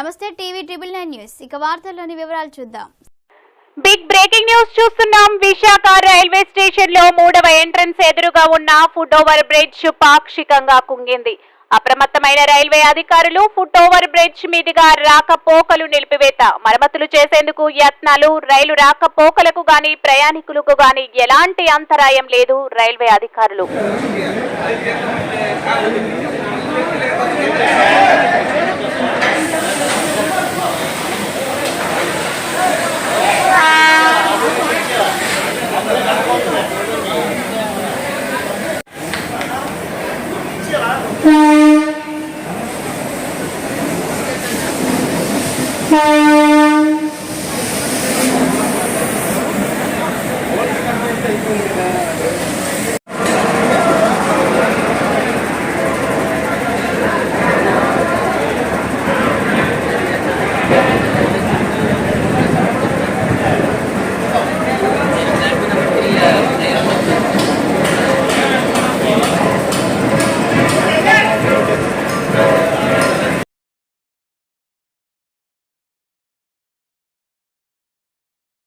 నమస్తే TV triple ఇక వార్తల్లోని వివరాలు చూద్దాం. బిగ్ బ్రేకింగ్ న్యూస్ చూస్తున్నాం. విశాఖ రైల్వే స్టేషన్లో మూడవ ఎంట్రన్స్ ఎదురుగా ఉన్న ఫుట్ ఓవర్ బ్రిడ్జ్ పాక్షికంగా కుంగింది. అప్రమత్తమైన రైల్వే అధికారులు ఫుట్ ఓవర్ బ్రిడ్జ్ మీదుగా రాకపోకలు నిలిపివేత మరమ్మతులు చేసేందుకు యత్నాలు రైలు రాకపోకలకు గాని ప్రయాణికులకు గాని ఎలాంటి అంతరాయం లేదు రైల్వే అధికారులు. Thank you.